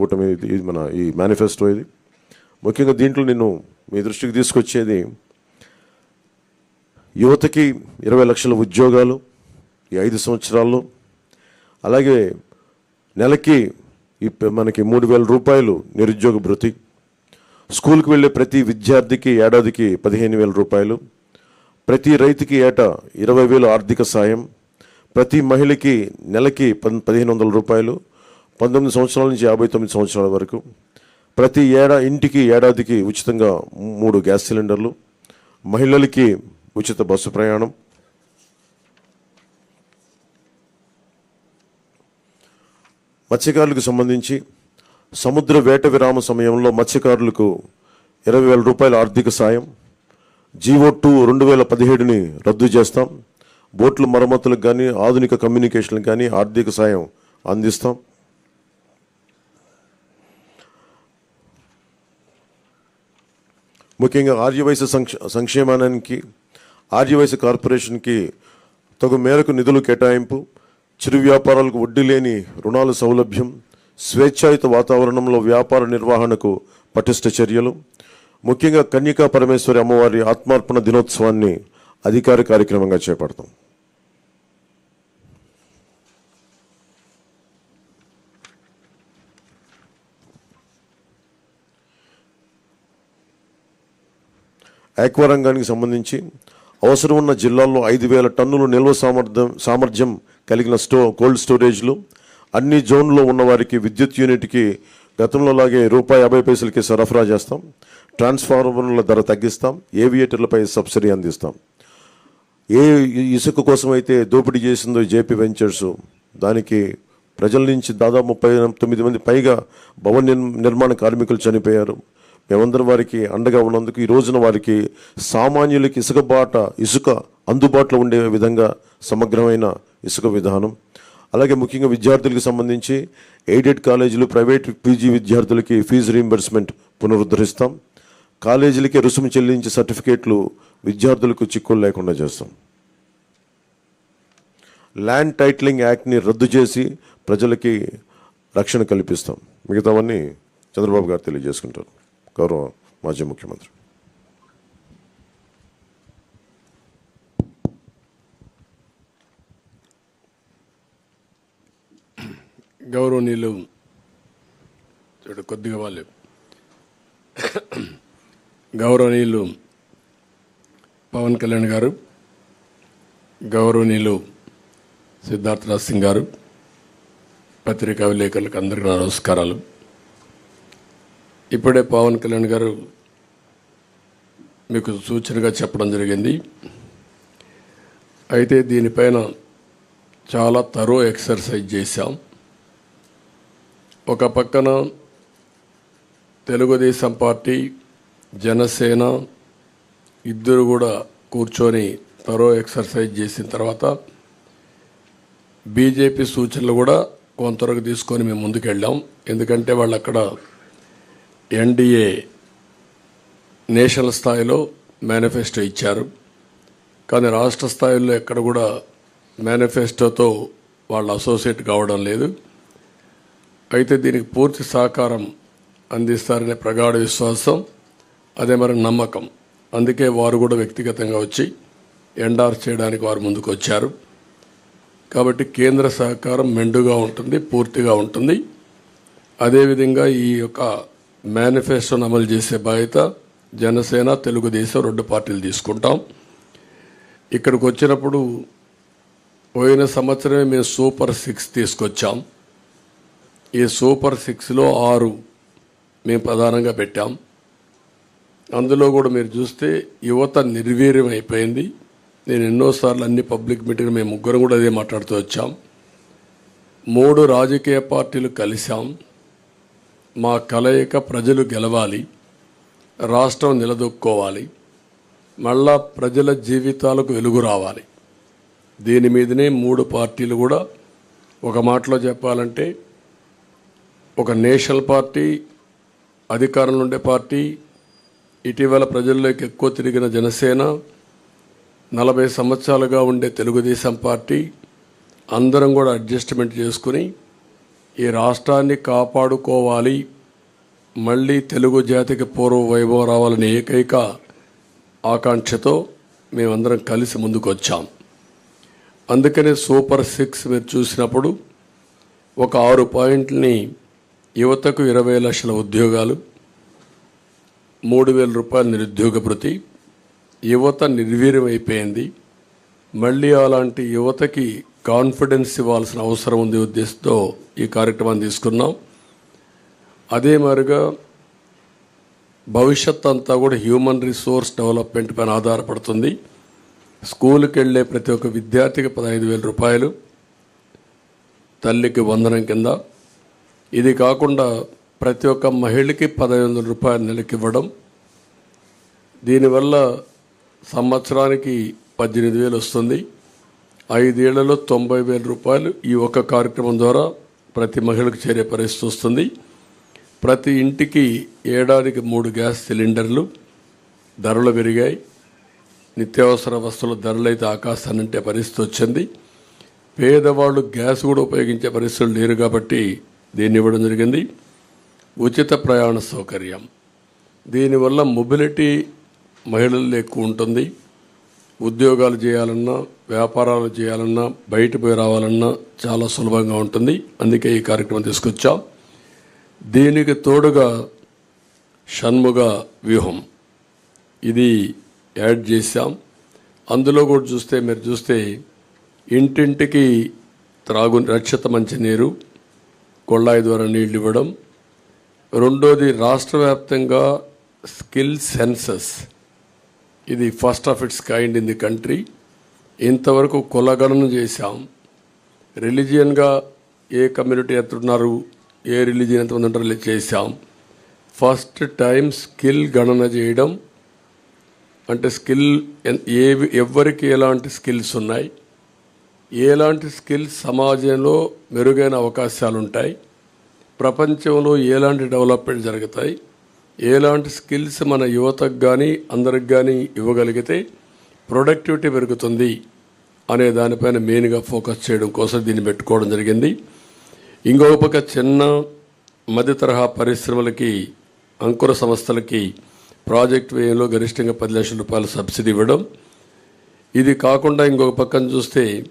కూటమి ఇది మన ఈ మేనిఫెస్టో ఇది. ముఖ్యంగా దీంట్లో నేను మీ దృష్టికి తీసుకొచ్చేది యువతకి ఇరవై లక్షల ఉద్యోగాలు ఈ ఐదు సంవత్సరాల్లో. అలాగే నెలకి ఈ మనకి మూడు వేల రూపాయలు నిరుద్యోగ భృతి. స్కూల్కి వెళ్ళే ప్రతి విద్యార్థికి ఏడాదికి పదిహేను వేల రూపాయలు. ప్రతి రైతుకి ఏటా ఇరవై వేలు ఆర్థిక సాయం. ప్రతి మహిళకి నెలకి పదిహేను వందల రూపాయలు. పంతొమ్మిది సంవత్సరాల నుంచి యాభై తొమ్మిది సంవత్సరాల వరకు ప్రతి ఏడా ఇంటికి ఏడాదికి ఉచితంగా మూడు గ్యాస్ సిలిండర్లు మహిళలకి ఉచిత బస్సు ప్రయాణం. మత్స్యకారులకు సంబంధించి సముద్ర వేట విరామ సమయంలో మత్స్యకారులకు ఇరవై వేల రూపాయల ఆర్థిక సాయం జీవో టూ రెండు వేల పదిహేడుని రద్దు చేస్తాం. బోట్ల మరమ్మతులకు కానీ ఆధునిక కమ్యూనికేషన్లకు కానీ ఆర్థిక సాయం అందిస్తాం. ముఖ్యంగా ఆర్యవైశ్య సంక్ష సంక్షేమానికి ఆర్యవైశ్య కార్పొరేషన్కి తగు మేరకు నిధులు కేటాయింపు చిరు వ్యాపారాలకు వడ్డీ లేని రుణాల సౌలభ్యం స్వేచ్ఛాయుత వాతావరణంలో వ్యాపార నిర్వహణకు పటిష్ట చర్యలు. ముఖ్యంగా కన్యకా పరమేశ్వరి అమ్మవారి ఆత్మార్పణ దినోత్సవాన్ని అధికార కార్యక్రమంగా చేపడతాం. రంగానికి సంబంధించి అవసరం ఉన్న జిల్లాల్లో ఐదు వేల టన్నులు నిల్వ సామర్థ్యం సామర్థ్యం కలిగిన స్టో కోల్డ్ స్టోరేజ్లు అన్ని జోన్లో ఉన్న వారికి విద్యుత్ యూనిట్కి గతంలో లాగే రూపాయి యాభై పైసలకి సరఫరా చేస్తాం. ట్రాన్స్ఫార్మర్ల ధర తగ్గిస్తాం. ఏవియేటర్లపై సబ్సిడీ అందిస్తాం. ఏ ఇసుక కోసం అయితే దోపిడీ చేసిందో జేపీ వెంచర్స్ దానికి ప్రజల నుంచి దాదాపు ముప్పై తొమ్మిది మంది పైగా భవన నిర్- నిర్మాణ కార్మికులు చనిపోయారు. మేమందరం వారికి అండగా ఉన్నందుకు ఈ రోజున వారికి సామాన్యులకి ఇసుక బాట ఇసుక అందుబాటులో ఉండే విధంగా సమగ్రమైన ఇసుక విధానం. అలాగే ముఖ్యంగా విద్యార్థులకు సంబంధించి ఎయిడెడ్ కాలేజీలు ప్రైవేట్ పీజీ విద్యార్థులకి ఫీజు రీంబర్స్మెంట్ పునరుద్ధరిస్తాం. కాలేజీలకి రుసుము చెల్లించే సర్టిఫికేట్లు విద్యార్థులకు చిక్కులు లేకుండా చేస్తాం. ల్యాండ్ టైటిలింగ్ యాక్ట్ని రద్దు చేసి ప్రజలకి రక్షణ కల్పిస్తాం. మిగతావన్నీ చంద్రబాబు గారు తెలియజేసుకుంటారు. గౌరవ మాజీ ముఖ్యమంత్రి. గౌరవనీయులు చూడు కొద్దిగా వాళ్ళు. గౌరవనీయులు పవన్ కళ్యాణ్ గారు గౌరవనీయులు సిద్ధార్థరాజ్ సింగ్ గారు పత్రికా విలేకరులకు అందరికీ నమస్కారాలు. ఇప్పుడే పవన్ కళ్యాణ్ గారు మీకు సూచనగా చెప్పడం జరిగింది. అయితే దీనిపైన చాలా తరో ఎక్సర్సైజ్ చేశాం. ఒక పక్కన తెలుగుదేశం పార్టీ జనసేన ఇద్దరు కూడా కూర్చొని తరో ఎక్సర్సైజ్ చేసిన తర్వాత బీజేపీ సూచనలు కూడా కొంతవరకు తీసుకొని మేము ముందుకెళ్ళాం. ఎందుకంటే వాళ్ళు అక్కడ ఎన్డీఏ నేషనల్ స్థాయిలో మేనిఫెస్టో ఇచ్చారు. కానీ రాష్ట్ర స్థాయిలో ఎక్కడ కూడా మేనిఫెస్టోతో వాళ్ళు అసోసియేట్ కావడం లేదు. అయితే దీనికి పూర్తి సహకారం అందిస్తారనే ప్రగాఢ విశ్వాసం అదే మరి నమ్మకం. అందుకే వారు కూడా వ్యక్తిగతంగా వచ్చి ఎండార్ చేయడానికి వారు ముందుకు వచ్చారు కాబట్టి కేంద్ర సహకారం మెండుగా ఉంటుంది పూర్తిగా ఉంటుంది. అదేవిధంగా ఈ యొక్క మేనిఫెస్టోను అమలు చేసే బాధ్యత జనసేన తెలుగుదేశం రెండు పార్టీలు తీసుకుంటాం. ఇక్కడికి వచ్చినప్పుడు పోయిన సంవత్సరమే మేము సూపర్ సిక్స్ తీసుకొచ్చాం. ఈ సూపర్ సిక్స్లో ఆరు మేము ప్రధానంగా పెట్టాం. అందులో కూడా మీరు చూస్తే యువత నిర్వీర్యం అయిపోయింది. నేను ఎన్నోసార్లు అన్ని పబ్లిక్ మీటింగ్ మేము ముగ్గురు కూడా అదే మాట్లాడుతూ వచ్చాం. మూడు రాజకీయ పార్టీలు కలిశాం. మా కలయిక ప్రజలు గెలవాలి రాష్ట్రం నిలదొక్కోవాలి మళ్ళా ప్రజల జీవితాలకు వెలుగు రావాలి. దీని మీదనే మూడు పార్టీలు కూడా ఒక మాటలో చెప్పాలంటే ఒక నేషనల్ పార్టీ అధికారంలో ఉండే పార్టీ ఇటీవల ప్రజల్లోకి ఎక్కువ తిరిగిన జనసేన నలభై సంవత్సరాలుగా ఉండే తెలుగుదేశం పార్టీ అందరం కూడా అడ్జస్ట్మెంట్ చేసుకుని ఈ రాష్ట్రాన్ని కాపాడుకోవాలి. మళ్ళీ తెలుగు జాతికి పూర్వ వైభవం రావాలని ఏకైక ఆకాంక్షతో మేమందరం కలిసి ముందుకు వచ్చాం అందుకనే సూపర్ సిక్స్ మీరు చూసినప్పుడు ఒక ఆరు పాయింట్లని యువతకు ఇరవై లక్షల ఉద్యోగాలు మూడు వేల రూపాయల నిరుద్యోగ భృతి యువత నిర్వీర్యం అయిపోయింది మళ్ళీ అలాంటి యువతకి కాన్ఫిడెన్స్ ఇవ్వాల్సిన అవసరం ఉంది ఉద్దేశంతో ఈ కార్యక్రమాన్ని తీసుకున్నాం. అదే మాదిరిగా భవిష్యత్ అంతా కూడా హ్యూమన్ రిసోర్స్ డెవలప్మెంట్ పైన ఆధారపడుతుంది. స్కూల్కి వెళ్ళే ప్రతి ఒక్క విద్యార్థికి పదహైదు వేల రూపాయలు తల్లికి వందనం కింద. ఇది కాకుండా ప్రతి ఒక్క మహిళకి పదహైదు వందల రూపాయలు నెలకి ఇవ్వడం. దీనివల్ల సంవత్సరానికి పద్దెనిమిది వేలు వస్తుంది. ఐదేళ్ళలో తొంభై వేల రూపాయలు ఈ ఒక్క కార్యక్రమం ద్వారా ప్రతి మహిళకు చేరే పరిస్థితి వస్తుంది. ప్రతి ఇంటికి ఏడాదికి మూడు గ్యాస్ సిలిండర్లు ధరలు పెరిగాయి. నిత్యావసర వస్తువుల ధరలు అయితే ఆకాశాన్నంటే పరిస్థితి వచ్చింది. పేదవాళ్ళు గ్యాస్ కూడా ఉపయోగించే పరిస్థితులు లేరు కాబట్టి దీన్ని ఇవ్వడం జరిగింది. ఉచిత ప్రయాణ సౌకర్యం. దీనివల్ల మొబిలిటీ మహిళల్లో ఎక్కువ ఉంటుంది. ఉద్యోగాలు చేయాలన్నా వ్యాపారాలు చేయాలన్నా బయట పోయి రావాలన్నా చాలా సులభంగా ఉంటుంది. అందుకే ఈ కార్యక్రమం తీసుకొచ్చాం. దీనికి తోడుగా షణ్ముగ వ్యూహం. ఇది యాడ్ చేశాం. అందులో కూడా చూస్తే మీరు చూస్తే ఇంటింటికి త్రాగు రక్షిత మంచినీరు కొళ్ళాయి ద్వారా నీళ్ళు ఇవ్వడం. రెండోది రాష్ట్ర వ్యాప్తంగా స్కిల్ సెన్సస్. ఇది first of its kind in the country ఇంతవరకు కులగణన చేశాం. రిలీజియన్గా ఏ కమ్యూనిటీ ఎంత ఉన్నారు ఏ రిలీజియన్ ఎంతమంది ఉంటారు ఇలా చేశాం. ఫస్ట్ టైం స్కిల్ గణన చేయడం. అంటే స్కిల్ ఏ ఎవరికి ఎలాంటి స్కిల్స్ ఉన్నాయి? ఎలాంటి స్కిల్స్ సమాజంలో మెరుగైన అవకాశాలు ఉంటాయి ప్రపంచంలో ఎలాంటి డెవలప్మెంట్ జరుగుతాయి? ఎలాంటి స్కిల్స్ మన యువతకు కానీ అందరికి కానీ ఇవ్వగలిగితే ప్రొడక్టివిటీ పెరుగుతుంది అనే దానిపైన మెయిన్గా ఫోకస్ చేయడం కోసం దీన్ని పెట్టుకోవడం జరిగింది. ఇంకొక పక్క చిన్న మధ్య తరహా పరిశ్రమలకి అంకుర సంస్థలకి ప్రాజెక్ట్ వ్యయంలో గరిష్టంగా పది లక్షల రూపాయల సబ్సిడీ ఇవ్వడం. ఇది కాకుండా ఇంకొక పక్కన చూస్తే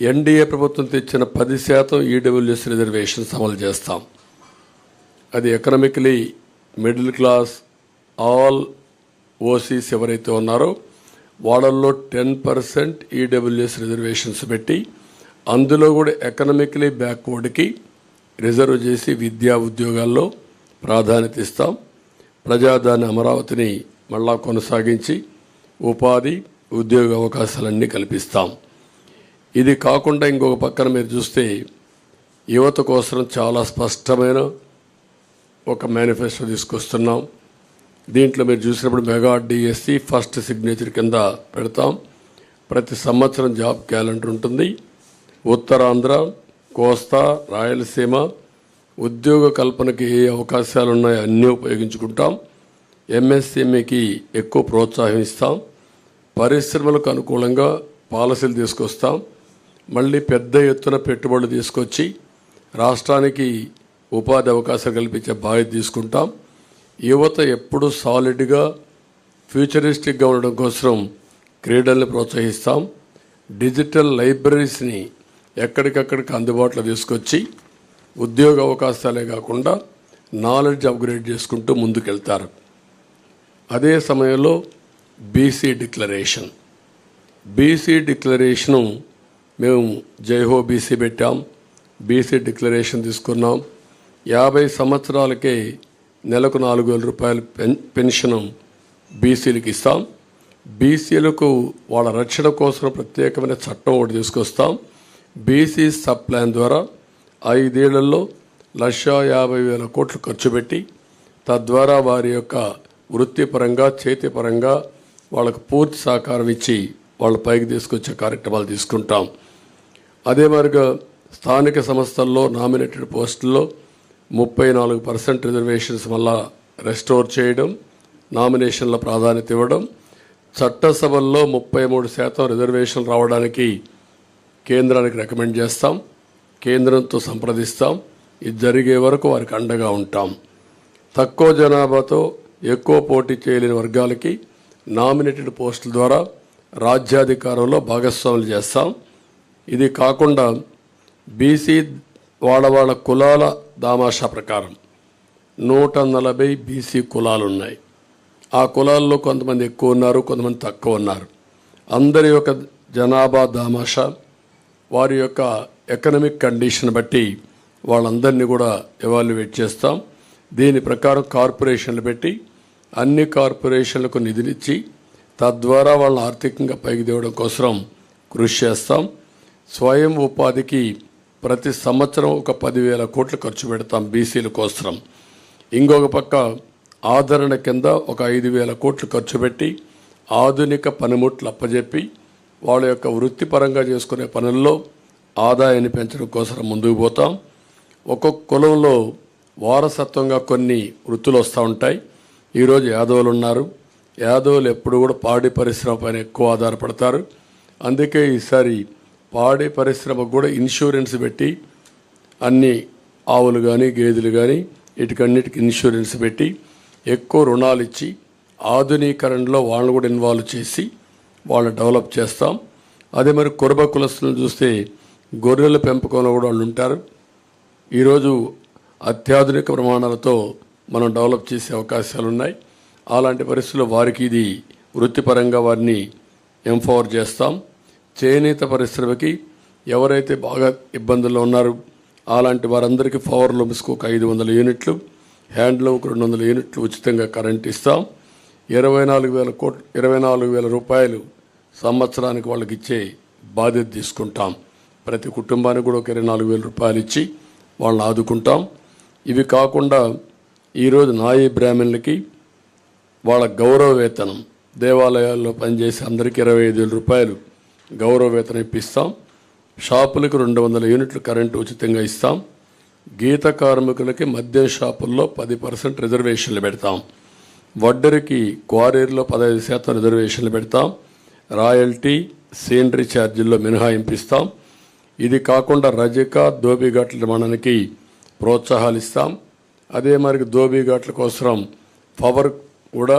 ఎన్డీఏ ప్రభుత్వం తెచ్చిన పది శాతం ఈడబ్ల్యూఎస్ రిజర్వేషన్స్ అమలు చేస్తాం. అది economically middle class all OCs ఎవరైతే ఉన్నారో వాళ్ళల్లో టెన్ పర్సెంట్ ఈడబ్ల్యూఎస్ రిజర్వేషన్స్ పెట్టి అందులో కూడా ఎకనామికలీ బ్యాక్వర్డ్కి రిజర్వ్ చేసి విద్యా ఉద్యోగాల్లో ప్రాధాన్యత ఇస్తాం. ప్రజాదాని అమరావతిని మళ్ళా కొనసాగించి ఉపాధి ఉద్యోగ అవకాశాలన్నీ కల్పిస్తాం. ఇది కాకుండా ఇంకొక పక్కన మీరు చూస్తే యువత కోసం చాలా స్పష్టమైన ఒక మేనిఫెస్టో తీసుకొస్తున్నాం. దీంట్లో మీరు చూసినప్పుడు మెగా డిఎస్సి ఫస్ట్ సిగ్నేచర్ కింద పెడతాం. ప్రతి సంవత్సరం జాబ్ క్యాలెండర్ ఉంటుంది. ఉత్తరాంధ్ర కోస్తా రాయలసీమ ఉద్యోగ కల్పనకి ఏ అవకాశాలు ఉన్నాయో అన్నీ ఉపయోగించుకుంటాం. ఎంఎస్ఎంఈకి ఎక్కువ ప్రోత్సాహం ఇస్తాం. పరిశ్రమలకు అనుకూలంగా పాలసీలు తీసుకొస్తాం. మళ్ళీ పెద్ద ఎత్తున పెట్టుబడులు తీసుకొచ్చి రాష్ట్రానికి ఉపాధి అవకాశాలు కల్పించే బాధ్యత తీసుకుంటాం. యువత ఎప్పుడు సాలిడ్గా ఫ్యూచరిస్టిక్గా ఉండడం కోసం క్రీడల్ని ప్రోత్సహిస్తాం. డిజిటల్ లైబ్రరీస్ని ఎక్కడికక్కడికి అందుబాటులో తీసుకొచ్చి ఉద్యోగ అవకాశాలే కాకుండా నాలెడ్జ్ అప్గ్రేడ్ చేసుకుంటూ ముందుకెళ్తారు. అదే సమయంలో బీసీ డిక్లరేషన్ బీసీ డిక్లరేషను మేము జైహో బీసీ పెట్టాం. బీసీ డిక్లరేషన్ తీసుకున్నాం. యాభై సంవత్సరాలకే నెలకు నాలుగు వేల రూపాయల పెన్ పెన్షన్ బీసీలకు ఇస్తాం. బీసీలకు వాళ్ళ రక్షణ కోసం ప్రత్యేకమైన చట్టం ఒకటి తీసుకొస్తాం. బీసీ సబ్ ప్లాన్ ద్వారా ఐదేళ్ళలో లక్ష యాభై వేల కోట్లు ఖర్చు పెట్టి తద్వారా వారి యొక్క వృత్తిపరంగా చేతిపరంగా వాళ్ళకు పూర్తి సహకారం ఇచ్చి వాళ్ళ పైకి తీసుకొచ్చే కార్యక్రమాలు తీసుకుంటాం. అదే మరిగా స్థానిక సంస్థల్లో నామినేటెడ్ పోస్టుల్లో ముప్పై నాలుగు పర్సెంట్ రిజర్వేషన్స్ మళ్ళా రెస్టోర్ చేయడం నామినేషన్ల ప్రాధాన్యత ఇవ్వడం చట్టసభల్లో ముప్పై మూడు శాతం రిజర్వేషన్ రావడానికి కేంద్రానికి రికమెండ్ చేస్తాం కేంద్రంతో సంప్రదిస్తాం ఇది జరిగే వరకు వారికి అండగా ఉంటాం. తక్కువ జనాభాతో ఎక్కువ పోటీ చేయలేని వర్గాలకి నామినేటెడ్ పోస్టుల ద్వారా రాజ్యాధికారంలో భాగస్వాములు చేస్తాం. ఇది కాకుండా బీసీ వాళ్ళ వాళ్ళ కులాల దామాషా ప్రకారం నూట నలభై బీసీ కులాలు ఉన్నాయి ఆ కులాల్లో కొంతమంది ఎక్కువ ఉన్నారు కొంతమంది తక్కువ ఉన్నారు. అందరి యొక్క జనాభా దామాషా వారి యొక్క ఎకనమిక్ కండిషన్ బట్టి వాళ్ళందరినీ కూడా ఎవాల్యుయేట్ చేస్తాం. దీని ప్రకారం కార్పొరేషన్లు పెట్టి అన్ని కార్పొరేషన్లకు నిధులిచ్చి తద్వారా వాళ్ళని ఆర్థికంగా పైకి తేవడం కోసం కృషి చేస్తాం. స్వయం ఉపాధికి ప్రతి సంవత్సరం ఒక పదివేల కోట్లు ఖర్చు పెడతాం బీసీల కోసం ఇంకొక పక్క ఆదరణ కింద ఒక ఐదు వేల కోట్లు ఖర్చు పెట్టి ఆధునిక పనిముట్లు అప్పజెప్పి వాళ్ళ యొక్క వృత్తిపరంగా చేసుకునే పనుల్లో ఆదాయాన్ని పెంచడం కోసం ముందుకు పోతాం. ఒక్కొక్క కులంలో వారసత్వంగా కొన్ని వృత్తులు వస్తూ ఉంటాయి. ఈరోజు యాదవులు ఉన్నారు. యాదవులు ఎప్పుడు కూడా పాడి పరిశ్రమ పైన ఎక్కువ ఆధారపడతారు. అందుకే ఈసారి పాడి పరిశ్రమకు కూడా ఇన్సూరెన్స్ పెట్టి అన్ని ఆవులు కానీ గేదెలు కానీ వీటికన్నిటికి ఇన్సూరెన్స్ పెట్టి ఎక్కువ రుణాలు ఇచ్చి ఆధునీకరణలో వాళ్ళని కూడా ఇన్వాల్వ్ చేసి వాళ్ళని డెవలప్ చేస్తాం. అదే మరి కురబ కులస్తులను చూస్తే గొర్రెల పెంపకంలో కూడా వాళ్ళు ఉంటారు. ఈరోజు అత్యాధునిక ప్రమాణాలతో మనం డెవలప్ చేసే అవకాశాలు ఉన్నాయి. అలాంటి పరిస్థితుల్లో వారికి ఇది వృత్తిపరంగా వారిని ఎంపవర్ చేస్తాం. చేనేత పరిశ్రమకి ఎవరైతే బాగా ఇబ్బందుల్లో ఉన్నారో అలాంటి వారందరికీ పవర్ లూమ్స్కు ఒక ఐదు వందల యూనిట్లు హ్యాండ్లూమ్కి రెండు వందల యూనిట్లు ఉచితంగా కరెంట్ ఇస్తాం. ఇరవై నాలుగు వేల కోట్ ఇరవై నాలుగు వేల రూపాయలు సంవత్సరానికి వాళ్ళకి ఇచ్చే బాధ్యత తీసుకుంటాం. ప్రతి కుటుంబానికి కూడా ఒక ఇరవై నాలుగు వేల రూపాయలు ఇచ్చి వాళ్ళని ఆదుకుంటాం. ఇవి కాకుండా ఈరోజు నాయి బ్రాహ్మణులకి వాళ్ళ గౌరవ వేతనం దేవాలయాల్లో పనిచేసే అందరికీ ఇరవై ఐదు వేల రూపాయలు గౌరవ వేతనం ఇప్పిస్తాం. షాపులకు రెండు వందల యూనిట్లు కరెంటు ఉచితంగా ఇస్తాం. గీత కార్మికులకి మద్యం షాపుల్లో పది పర్సెంట్ రిజర్వేషన్లు పెడతాం. వడ్డరికి క్వారీర్లో పదహైదు శాతం రిజర్వేషన్లు పెడతాం. రాయల్టీ సీనరీ ఛార్జీల్లో మినహాయింపిస్తాం. ఇది కాకుండా రజక దోబిఘాట్ల నిర్మాణానికి ప్రోత్సాహాలు ఇస్తాం. అదే మరి దోబిఘాట్ల కోసం పవర్ కూడా